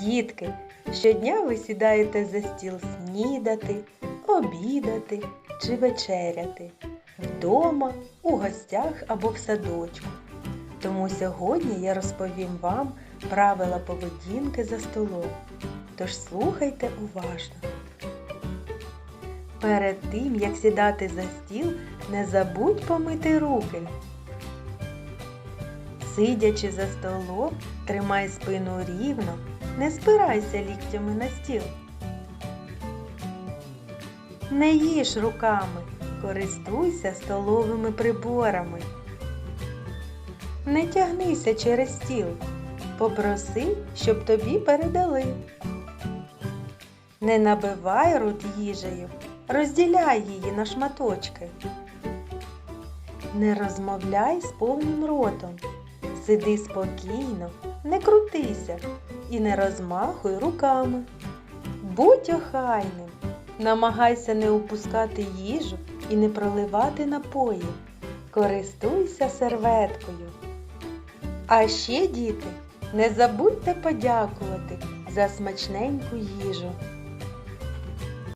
Дітки, щодня ви сідаєте за стіл снідати, обідати чи вечеряти вдома, у гостях або в садочку. Тому сьогодні я розповім вам правила поведінки за столом. Тож слухайте уважно. Перед тим, як сідати за стіл, не забудь помити руки. Сидячи за столом, тримай спину рівно, не спирайся ліктями на стіл. Не їж руками, користуйся столовими приборами. Не тягнися через стіл, попроси, щоб тобі передали. Не набивай рот їжею, розділяй її на шматочки. Не розмовляй з повним ротом. Сиди спокійно, не крутися і не розмахуй руками. Будь охайним, намагайся не упускати їжу і не проливати напої. Користуйся серветкою. А ще, діти, не забудьте подякувати за смачненьку їжу.